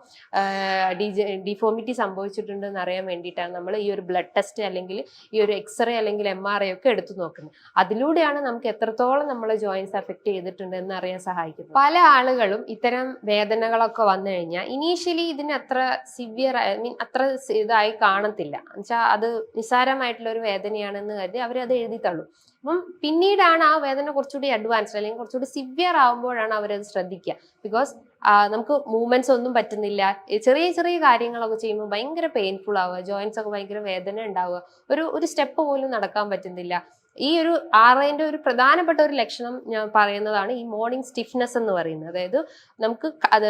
ഡിഫോമിറ്റി സംഭവിച്ചിട്ടുണ്ടെന്ന് അറിയാൻ വേണ്ടിയിട്ടാണ് നമ്മൾ ഈ ഒരു ബ്ലഡ് ടെസ്റ്റ് അല്ലെങ്കിൽ ഈ ഒരു എക്സ്റേ അല്ലെങ്കിൽ എം ആർ ഐ ഒക്കെ എടുത്തു നോക്കുന്നത്. അതിലൂടെയാണ് നമുക്ക് എത്രത്തോളം നമ്മൾ ജോയിൻസ് അഫക്റ്റ് ചെയ്തിട്ടുണ്ട് എന്ന് അറിയാൻ സഹായിക്കുന്നത്. പല ആളുകളും ഇത്തരം വേദനകളൊക്കെ വന്നു കഴിഞ്ഞാൽ ഇനീഷ്യലി ഇതിന് അത്ര സിവിയർ ഐ മീൻ അത്ര ഇതായി കാണത്തില്ല. എന്നുവെച്ചാൽ അത് നിസ്സാരമായിട്ടുള്ള ഒരു വേദനയാണെന്ന് കരുതി അവരത് എഴുതി തള്ളും അപ്പം പിന്നീടാണ് ആ വേദന കുറച്ചുകൂടി അഡ്വാൻസ്ഡ് അല്ലെങ്കിൽ കുറച്ചുകൂടി സിവിയർ ആകുമ്പോഴാണ് അവരത് ശ്രദ്ധിക്കുക. ബിക്കോസ് നമുക്ക് മൂവ്മെന്റ്സ് ഒന്നും പറ്റുന്നില്ല. ചെറിയ ചെറിയ കാര്യങ്ങളൊക്കെ ചെയ്യുമ്പോൾ ഭയങ്കര പെയിൻഫുൾ ആവുക ജോയിന്റ്സ് ഒക്കെ ഭയങ്കര വേദന ഉണ്ടാവുക. ഒരു ഒരു സ്റ്റെപ്പ് പോലും നടക്കാൻ പറ്റുന്നില്ല. ഈ ഒരു ആറേന്റെ ഒരു പ്രധാനപ്പെട്ട ഒരു ലക്ഷണം ഞാൻ പറയുന്നതാണ് ഈ മോർണിംഗ് സ്റ്റിഫ്നെസ് എന്ന് പറയുന്നത്. അതായത് നമുക്ക് അത്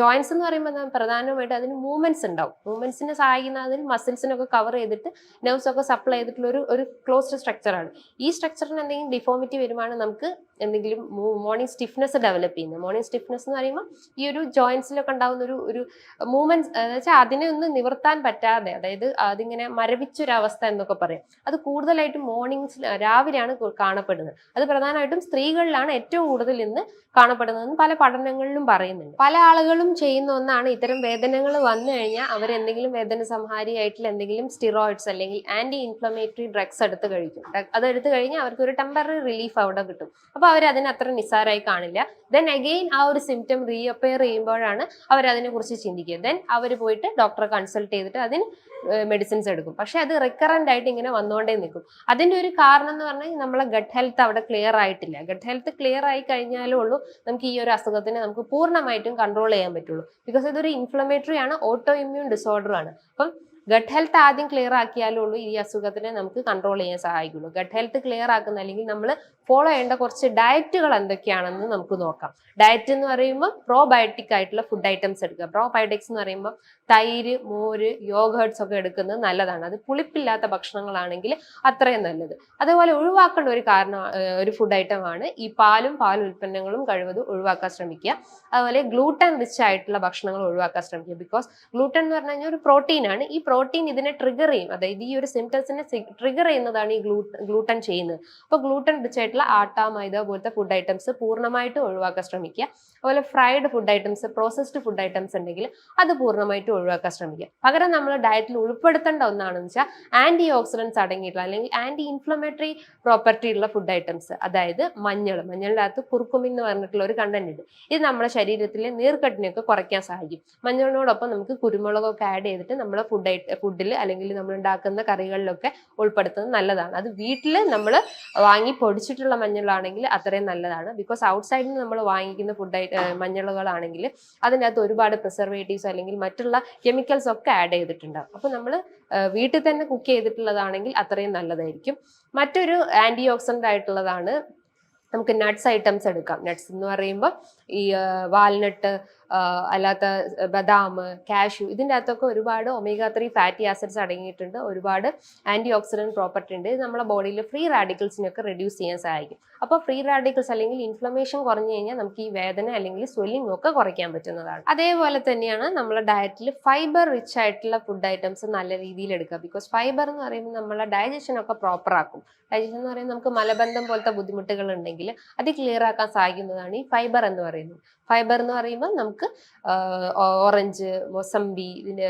ജോയിൻസ് എന്ന് പറയുമ്പോൾ പ്രധാനമായിട്ട് അതിന് മൂവ്മെന്റ്സ് ഉണ്ടാവും. മൂവ്മെന്റ്സിനെ സഹായിക്കുന്ന അതിന് മസിൽസിനൊക്കെ കവർ ചെയ്തിട്ട് നെർവ്സ് ഒക്കെ സപ്ലൈ ചെയ്തിട്ടുള്ള ഒരു ഒരു ക്ലോസ്ഡ് സ്ട്രക്ചറാണ് ഈ സ്ട്രക്ചറിന് എന്തെങ്കിലും ഡിഫോമിറ്റി വരുമാണ് നമുക്ക് എന്തെങ്കിലും മോർണിംഗ് സ്റ്റിഫ്നെസ് ഡെവലപ്പ് ചെയ്യുന്നത് മോർണിംഗ് സ്റ്റിഫ്നെസ് എന്ന് പറയുമ്പോൾ ഈ ഒരു ജോയിൻസിലൊക്കെ ഉണ്ടാകുന്ന ഒരു ഒരു മൂവ്മെന്റ്സ് എന്ന് വെച്ചാൽ അതിനെ ഒന്ന് നിവർത്താൻ പറ്റാതെ അതായത് അതിങ്ങനെ മരവിച്ചൊരവസ്ഥ എന്നൊക്കെ പറയാം. അത് കൂടുതലായിട്ടും മോർണിംഗ്സ് രാവിലെയാണ് കാണപ്പെടുന്നത്. അത് പ്രധാനമായിട്ടും സ്ത്രീകളിലാണ് ഏറ്റവും കൂടുതൽ ഇന്ന് കാണപ്പെടുന്നതെന്ന് പല പഠനങ്ങളിലും പറയുന്നുണ്ട്. പല ആളുകളും ചെയ്യുന്ന ഒന്നാണ് ഇത്തരം വേദനകൾ വന്നു കഴിഞ്ഞാൽ അവർ എന്തെങ്കിലും വേദന സംഹാരിയായിട്ടുള്ള എന്തെങ്കിലും സ്റ്റിറോയിഡ്സ് അല്ലെങ്കിൽ ആന്റി ഇൻഫ്ലമേറ്ററി ഡ്രഗ്സ് എടുത്ത് കഴിക്കും. അത് എടുത്തു കഴിഞ്ഞാൽ അവർക്ക് ഒരു ടെമ്പററി റിലീഫ് അവിടെ കിട്ടും. അപ്പോൾ അവർ അതിന് അത്ര നിസ്സാരമായി കാണില്ല. ദെൻ അഗെയിൻ ആ ഒരു സിംറ്റം റീഅപ്പയർ ചെയ്യുമ്പോഴാണ് അവർ അതിനെക്കുറിച്ച് ചിന്തിക്കുക. ദെൻ അവർ പോയിട്ട് ഡോക്ടറെ കൺസൾട്ട് ചെയ്തിട്ട് അതിന് മെഡിസിൻസ് എടുക്കും. പക്ഷെ അത് റിക്കറന്റ് ആയിട്ട് ഇങ്ങനെ വന്നുകൊണ്ടേ നിൽക്കും. അതിന്റെ ഒരു കാരണം എന്ന് പറഞ്ഞാൽ നമ്മളെ ഗട്ട് ഹെൽത്ത് അവിടെ ക്ലിയർ ആയിട്ടില്ല. ഗട്ട് ഹെൽത്ത് ക്ലിയർ ആയി കഴിഞ്ഞാലേ ഉള്ളൂ നമുക്ക് ഈ ഒരു അസുഖത്തിനെ നമുക്ക് പൂർണമായിട്ടും കൺട്രോൾ ചെയ്യാൻ പറ്റുള്ളൂ. ബിക്കോസ് ഇതൊരു ഇൻഫ്ലമേറ്ററി ആണ് ഓട്ടോ ഇമ്മ്യൂൺ ഡിസോർഡർ ആണ്. അപ്പം ഗട്ട് ഹെൽത്ത് ആദ്യം ക്ലിയർ ആക്കിയാലേ ഉള്ളൂ ഈ അസുഖത്തിനെ നമുക്ക് കൺട്രോൾ ചെയ്യാൻ സഹായിക്കുള്ളൂ. ഗട്ട് ഹെൽത്ത് ക്ലിയർ ആക്കുന്ന അല്ലെങ്കിൽ നമ്മൾ ഫോളോ ചെയ്യേണ്ട കുറച്ച് ഡയറ്റുകൾ എന്തൊക്കെയാണെന്ന് നമുക്ക് നോക്കാം. ഡയറ്റ് എന്ന് പറയുമ്പോൾ പ്രോബയോട്ടിക് ആയിട്ടുള്ള ഫുഡ് ഐറ്റംസ് എടുക്കുക. പ്രോബയോട്ടിക്സ് എന്ന് പറയുമ്പോൾ തൈര് മോര് യോഗേർട്സ് ഒക്കെ എടുക്കുന്നത് നല്ലതാണ്. അത് പുളിപ്പില്ലാത്ത ഭക്ഷണങ്ങളാണെങ്കിൽ അത്രയും നല്ലത്. അതേപോലെ ഒഴിവാക്കേണ്ട ഒരു കാരണം ഒരു ഫുഡ് ഐറ്റമാണ് ഈ പാലും പാൽ ഉൽപ്പന്നങ്ങളും കഴിവതും ഒഴിവാക്കാൻ ശ്രമിക്കുക. അതുപോലെ ഗ്ലൂട്ടൻ റിച്ച് ആയിട്ടുള്ള ഭക്ഷണങ്ങൾ ഒഴിവാക്കാൻ ശ്രമിക്കുക. ബിക്കോസ് ഗ്ലൂട്ടൻ എന്ന് പറഞ്ഞു കഴിഞ്ഞാൽ ഒരു പ്രോട്ടീനാണ് ഈ പ്രോട്ടീൻ ഇതിനെ ട്രിഗർ ചെയ്യും. അതായത് ഈ ഒരു സിംറ്റംസിനെ ട്രിഗർ ചെയ്യുന്നതാണ് ഈ ഗ്ലൂ ഗ്ലൂട്ടൻ ചെയ്യുന്നത്. അപ്പോൾ ഗ്ലൂട്ടൻ റിച്ചായിട്ടുള്ള ആട്ട മൈദ പോലത്തെ ഫുഡ് ഐറ്റംസ് പൂർണമായിട്ട് ഒഴിവാക്കാൻ ശ്രമിക്കുക. അതുപോലെ fried food items processed food items ഉണ്ടെങ്കിൽ അത് പൂർണമായിട്ട് ഒഴിവാക്കാൻ ശ്രമിക്കുക. പകരം നമ്മൾ ഡയറ്റിൽ ഉൾപ്പെടുത്തേണ്ട ഒന്നാണെന്ന് വെച്ചാൽ ആന്റി ഓക്സിഡൻസ് അടങ്ങിയിട്ടുള്ള അല്ലെങ്കിൽ ആന്റി ഇൻഫ്ലമേറ്ററി പ്രോപ്പർട്ടി ഉള്ള ഫുഡ് ഐറ്റംസ് അതായത് മഞ്ഞൾ. മഞ്ഞളിന്റെ അകത്ത് കുർക്കുമിൻ എന്ന് പറഞ്ഞിട്ടുള്ള ഒരു കണ്ടന്റ് ഉണ്ട്. ഇത് നമ്മുടെ ശരീരത്തിലെ നീർക്കെട്ടിനെയൊക്കെ കുറയ്ക്കാൻ സഹായിക്കും. മഞ്ഞളിനോടൊപ്പം നമുക്ക് കുരുമുളകൊക്കെ ആഡ് ചെയ്തിട്ട് നമ്മുടെ ഫുഡ് ഫുഡിൽ അല്ലെങ്കിൽ നമ്മൾ ഉണ്ടാക്കുന്ന കറികളിലൊക്കെ ഉൾപ്പെടുത്തുന്നത് നല്ലതാണ്. അത് വീട്ടിൽ നമ്മൾ വാങ്ങി പൊടിച്ചിട്ടുള്ള മഞ്ഞളാണെങ്കിൽ അത്രയും നല്ലതാണ്. ബിക്കോസ് ഔട്ട്സൈഡിൽ നിന്ന് നമ്മൾ വാങ്ങിക്കുന്ന ഫുഡ് മഞ്ഞളുകളാണെങ്കിൽ അതിനകത്ത് ഒരുപാട് പ്രിസർവേറ്റീവ്സ് അല്ലെങ്കിൽ മറ്റുള്ള കെമിക്കൽസ് ഒക്കെ ആഡ് ചെയ്തിട്ടുണ്ടാവും അപ്പോൾ നമ്മൾ വീട്ടിൽ തന്നെ കുക്ക് ചെയ്തിട്ടുള്ളതാണെങ്കിൽ അത്രയും നല്ലതായിരിക്കും. മറ്റൊരു ആന്റി ഓക്സിഡന്റ് ആയിട്ടുള്ളതാണ് നമുക്ക് നട്ട്സ് ഐറ്റംസ് എടുക്കാം. നട്ട്സ് എന്ന് പറയുമ്പോൾ ഈ വാൽനട്ട് അല്ലാത്ത ബദാം കാഷ്യൂ ഇതിന്റെ അകത്തൊക്കെ ഒരുപാട് ഒമേഗ ത്രീ ഫാറ്റി ആസിഡ്സ് അടങ്ങിയിട്ടുണ്ട്. ഒരുപാട് ആന്റി ഓക്സിഡന്റ് പ്രോപ്പർട്ടി ഉണ്ട്. ഇത് നമ്മുടെ ബോഡിയിൽ ഫ്രീ റാഡിക്കൽസിനൊക്കെ റെഡ്യൂസ് ചെയ്യാൻ സഹായിക്കും. അപ്പോൾ ഫ്രീ റാഡിക്കൽസ് അല്ലെങ്കിൽ ഇൻഫ്ലമേഷൻ കുറഞ്ഞു കഴിഞ്ഞാൽ നമുക്ക് ഈ വേദന അല്ലെങ്കിൽ സ്വെല്ലിംഗ് ഒക്കെ കുറയ്ക്കാൻ പറ്റുന്നതാണ്. അതേപോലെ തന്നെയാണ് നമ്മളെ ഡയറ്റിൽ ഫൈബർ റിച്ച് ആയിട്ടുള്ള ഫുഡ് ഐറ്റംസ് നല്ല രീതിയിൽ എടുക്കുക. ബിക്കോസ് ഫൈബർ എന്ന് പറയുമ്പോൾ നമ്മളെ ഡൈജഷൻ ഒക്കെ പ്രോപ്പർ ആക്കും. ഡൈജഷൻ എന്ന് പറയുമ്പോൾ നമുക്ക് മലബന്ധം പോലത്തെ ബുദ്ധിമുട്ടുകൾ ഉണ്ടെങ്കിൽ അത് ക്ലിയർ ആക്കാൻ സഹായിക്കുന്നതാണ് ഈ ഫൈബർ എന്ന് പറയുന്നത്. ഫൈബർ എന്ന് പറയുമ്പോൾ നമുക്ക് ഓറഞ്ച് മൊസംബി ഇതിന്റെ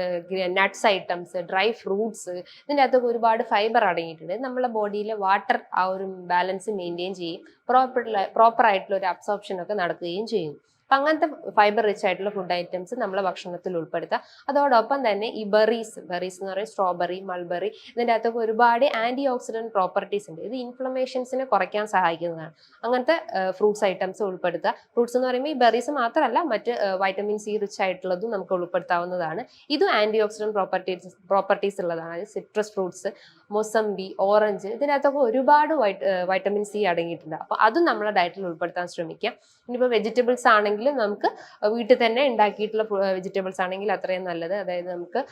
നട്ട്സ് ഐറ്റംസ് ഡ്രൈ ഫ്രൂട്ട്സ് ഇതിന്റെ അകത്തൊക്കെ ഒരുപാട് ഫൈബർ അടങ്ങിയിട്ടുണ്ട്. നമ്മളെ ബോഡിയിലെ വാട്ടർ ആ ഒരു ബാലൻസ് മെയിന്റെയിൻ ചെയ്യും. പ്രോപ്പർ പ്രോപ്പറായിട്ടുള്ള ഒരു അബ്സോർപ്ഷൻ ഒക്കെ നടക്കുകയും ചെയ്യും. അപ്പം അങ്ങനത്തെ ഫൈബർ റിച്ച് ആയിട്ടുള്ള ഫുഡ് ഐറ്റംസ് നമ്മളെ ഭക്ഷണത്തിൽ ഉൾപ്പെടുത്തുക അതോടൊപ്പം തന്നെ ഈ ബെറീസ് ബെറീസ് എന്ന് പറയുന്നത് സ്ട്രോബെറി മൾബെറി ഇതിന്റെ അകത്തൊക്കെ ഒരുപാട് ആന്റി ഓക്സിഡന്റ് പ്രോപ്പർട്ടീസ് ഉണ്ട്. ഇത് ഇൻഫ്ലമേഷൻസിനെ കുറയ്ക്കാൻ സഹായിക്കുന്നതാണ്. അങ്ങനത്തെ ഫ്രൂട്ട്സ് ഐറ്റംസ് ഉൾപ്പെടുത്തുക. ഫ്രൂട്ട്സ് എന്ന് പറയുമ്പോൾ ഈ ബെറീസ് മാത്രമല്ല മറ്റ് വൈറ്റമിൻ സി റിച്ച് ആയിട്ടുള്ളതും നമുക്ക് ഉൾപ്പെടുത്താവുന്നതാണ്. ഇതും ആന്റി ഓക്സിഡന്റ് പ്രോപ്പർട്ടീസ് പ്രോപ്പർട്ടീസ് ഉള്ളതാണ്. അതായത് സിട്രസ് ഫ്രൂട്ട്സ് മൊസംബി ഓറഞ്ച് ഇതിനകത്തൊക്കെ ഒരുപാട് വൈറ്റമിൻ സി അടങ്ങിയിട്ടുണ്ട്. അപ്പോൾ അതും നമ്മളെ ഡയറ്റിൽ ഉൾപ്പെടുത്താൻ ശ്രമിക്കുക ഇനിയിപ്പോൾ വെജിറ്റബിൾസ് ആണെങ്കിൽ നമുക്ക് വീട്ടിൽ തന്നെ ഉണ്ടാക്കിയിട്ടുള്ള വെജിറ്റബിൾസ് ആണെങ്കിൽ അത്രയും നല്ലത്. അതായത് നമുക്ക്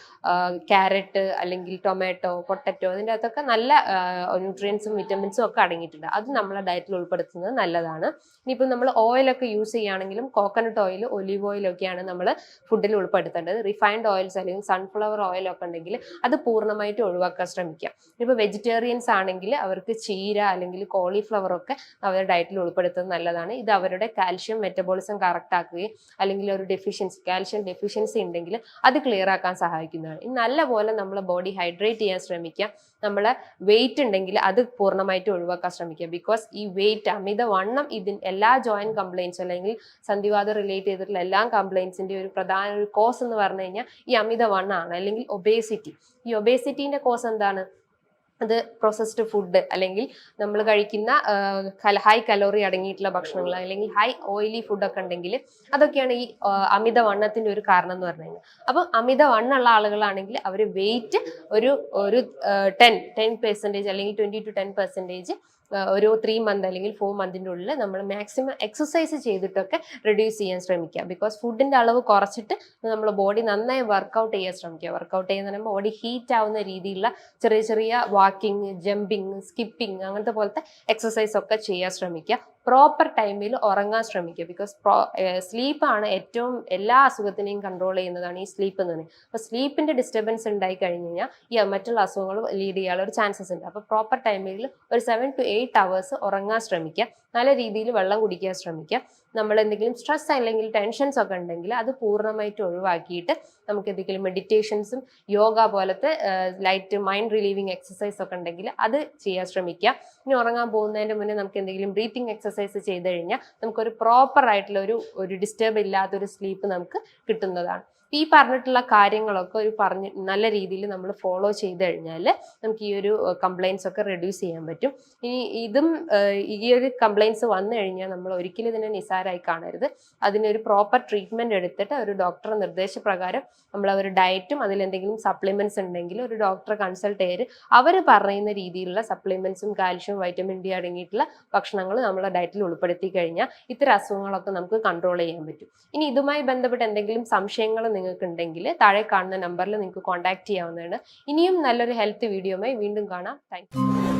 ക്യാരറ്റ് അല്ലെങ്കിൽ ടൊമാറ്റോ പൊട്ടറ്റോ അതിന്റെ അകത്തൊക്കെ നല്ല ന്യൂട്രിയൻസും വിറ്റമിൻസും ഒക്കെ അടങ്ങിയിട്ടുണ്ട്. അത് നമ്മളെ ഡയറ്റിൽ ഉൾപ്പെടുത്തുന്നത് നല്ലതാണ്. ഇനിയിപ്പോൾ നമ്മൾ ഓയിലൊക്കെ യൂസ് ചെയ്യുകയാണെങ്കിലും കോക്കനട്ട് ഓയിൽ ഒലിവ് ഓയിലൊക്കെയാണ് നമ്മൾ ഫുഡിൽ ഉൾപ്പെടുത്തേണ്ടത്. റിഫൈൻഡ് ഓയിൽസ് അല്ലെങ്കിൽ സൺഫ്ലവർ ഓയിലൊക്കെ ഉണ്ടെങ്കിൽ അത് പൂർണമായിട്ട് ഒഴിവാക്കാൻ ശ്രമിക്കുക ഇപ്പോൾ വെജിറ്റേറിയൻസ് ആണെങ്കിൽ അവർക്ക് ചീര അല്ലെങ്കിൽ കോളിഫ്ലവർ ഒക്കെ അവരുടെ ഡയറ്റിൽ ഉൾപ്പെടുത്തുന്നത് നല്ലതാണ്. ഇത് അവരുടെ കാൽഷ്യം മെറ്റബോളിസം കറക്റ്റ് ആക്കുകയും അല്ലെങ്കിൽ ഒരു ഡെഫിഷ്യൻസി കാൽഷ്യം ഡെഫിഷ്യൻസി ഉണ്ടെങ്കിൽ അത് ക്ലിയർ ആക്കാൻ സഹായിക്കുന്നതാണ്. നല്ലപോലെ നമ്മൾ ബോഡി ഹൈഡ്രേറ്റ് ചെയ്യാൻ ശ്രമിക്കുക. നമ്മളെ വെയിറ്റ് ഉണ്ടെങ്കിൽ അത് പൂർണമായിട്ട് ഒഴിവാക്കാൻ ശ്രമിക്കുക. ബിക്കോസ് ഈ വെയിറ്റ് അമിതവണ്ണം ഇതിൻ എല്ലാ ജോയിന്റ് കംപ്ലയിൻസ് അല്ലെങ്കിൽ സന്ധിവാദം റിലേറ്റ് ചെയ്തിട്ടുള്ള എല്ലാ കംപ്ലയിൻസിന്റെ ഒരു പ്രധാന ഒരു കോസ് എന്ന് പറഞ്ഞു കഴിഞ്ഞാൽ ഈ അമിത വണ്ണമാണ് അല്ലെങ്കിൽ ഒബേസിറ്റി ഈ ഒബേസിറ്റീന്റെ കോസ് എന്താണ്? അത് പ്രോസസ്ഡ് ഫുഡ് അല്ലെങ്കിൽ നമ്മൾ കഴിക്കുന്ന ഹൈ കലോറി അടങ്ങിയിട്ടുള്ള ഭക്ഷണങ്ങൾ അല്ലെങ്കിൽ ഹൈ ഓയിലി ഫുഡൊക്കെ ഉണ്ടെങ്കിൽ അതൊക്കെയാണ് ഈ അമിത വണ്ണത്തിന്റെ ഒരു കാരണം എന്ന് പറഞ്ഞു കഴിഞ്ഞാൽ. അപ്പം അമിത വണ്ണുള്ള ആളുകളാണെങ്കിൽ അവർ വെയിറ്റ് ഒരു ഒരു ടെൻ ടെൻ പെർസെന്റേജ് അല്ലെങ്കിൽ ട്വന്റി ടു ടെൻ പെർസെന്റേജ് ഒരു ത്രീ മന്ത് അല്ലെങ്കിൽ ഫോർ മന്തിന്റെ ഉള്ളിൽ നമ്മൾ മാക്സിമം എക്സസൈസ് ചെയ്തിട്ടൊക്കെ റെഡ്യൂസ് ചെയ്യാൻ ശ്രമിക്കുക. ബിക്കോസ് ഫുഡിന്റെ അളവ് കുറച്ചിട്ട് നമ്മൾ ബോഡി നന്നായി വർക്കൗട്ട് ചെയ്യാൻ ശ്രമിക്കുക. വർക്കൗട്ട് ചെയ്യുന്ന പറയുമ്പോൾ ബോഡി ഹീറ്റ് ആവുന്ന രീതിയിലുള്ള ചെറിയ ചെറിയ വാക്കിംഗ് ജമ്പിങ് സ്കിപ്പിംഗ് അങ്ങനത്തെ പോലത്തെ എക്സസൈസ് ഒക്കെ ചെയ്യാൻ ശ്രമിക്കുക. പ്രോപ്പർ ടൈമിൽ ഉറങ്ങാൻ ശ്രമിക്കുക. ബിക്കോസ് സ്ലീപ്പാണ് ഏറ്റവും എല്ലാ അസുഖത്തിനെയും കൺട്രോൾ ചെയ്യുന്നതാണ് ഈ സ്ലീപ്പ് എന്ന് പറയുന്നത്. അപ്പോൾ സ്ലീപ്പിന്റെ ഡിസ്റ്റർബൻസ് ഉണ്ടായി കഴിഞ്ഞ് കഴിഞ്ഞാൽ ഈ മറ്റുള്ള അസുഖങ്ങൾ ലീഡ് ചെയ്യാനുള്ള ഒരു ചാൻസസ് ഉണ്ട്. അപ്പോൾ പ്രോപ്പർ ടൈമിൽ ഒരു സെവൻ ടു എയ്റ്റ് അവേഴ്സ് ഉറങ്ങാൻ ശ്രമിക്കുക. നല്ല രീതിയിൽ വെള്ളം കുടിക്കാൻ ശ്രമിക്കുക. നമ്മൾ എന്തെങ്കിലും സ്ട്രെസ് അല്ലെങ്കിൽ ടെൻഷൻസ് ഒക്കെ ഉണ്ടെങ്കിൽ അത് പൂർണമായിട്ട് ഒഴിവാക്കിയിട്ട് നമുക്ക് എന്തെങ്കിലും മെഡിറ്റേഷൻസും യോഗ പോലത്തെ ലൈറ്റ് മൈൻഡ് റിലീവിങ് എക്സസൈസ് ഒക്കെ ഉണ്ടെങ്കിൽ അത് ചെയ്യാൻ ശ്രമിക്കുക. ഇനി ഉറങ്ങാൻ പോകുന്നതിന് മുന്നേ നമുക്ക് എന്തെങ്കിലും ബ്രീത്തിങ് എക്സസൈസ് ചെയ്ത് കഴിഞ്ഞാൽ നമുക്കൊരു പ്രോപ്പർ ആയിട്ടുള്ള ഒരു ഒരു ഡിസ്റ്റർബ് ഇല്ലാത്തൊരു സ്ലീപ്പ് നമുക്ക് കിട്ടുന്നതാണ്. ഈ പറഞ്ഞിട്ടുള്ള കാര്യങ്ങളൊക്കെ ഒരു പറഞ്ഞ് നല്ല രീതിയിൽ നമ്മൾ ഫോളോ ചെയ്ത് കഴിഞ്ഞാൽ നമുക്ക് ഈ ഒരു കംപ്ലയിൻസ് ഒക്കെ റെഡ്യൂസ് ചെയ്യാൻ പറ്റും. ഇനി ഇതും ഈ ഒരു കംപ്ലയിൻസ് വന്നു കഴിഞ്ഞാൽ നമ്മൾ ഒരിക്കലും ഇതിനെ നിസാരമായി കാണരുത്. അതിനൊരു പ്രോപ്പർ ട്രീറ്റ്മെന്റ് എടുത്തിട്ട് ഒരു ഡോക്ടറെ നിർദ്ദേശപ്രകാരം നമ്മൾ ഒരു ഡയറ്റും അതിലെന്തെങ്കിലും സപ്ലിമെന്റ്സ് ഉണ്ടെങ്കിൽ ഒരു ഡോക്ടറെ കൺസൾട്ട് ചെയ്ത് അവർ പറയുന്ന രീതിയിലുള്ള സപ്ലിമെന്റ്സും കാൽഷ്യം വൈറ്റമിൻ ഡി അടങ്ങിയിട്ടുള്ള ഭക്ഷണങ്ങൾ നമ്മളെ ഡയറ്റിൽ ഉൾപ്പെടുത്തി കഴിഞ്ഞാൽ ഇത്തരം അസുഖങ്ങളൊക്കെ നമുക്ക് കൺട്രോൾ ചെയ്യാൻ പറ്റും. ഇനി ഇതുമായി ബന്ധപ്പെട്ട് എന്തെങ്കിലും സംശയങ്ങൾ നിങ്ങൾക്ക് ഉണ്ടെങ്കിൽ താഴെ കാണുന്ന നമ്പറിൽ നിങ്ങൾക്ക് കോൺടാക്ട് ചെയ്യാവുന്നതാണ്. ഇനിയും നല്ലൊരു ഹെൽത്ത് വീഡിയോയുമായി വീണ്ടും കാണാം. താങ്ക്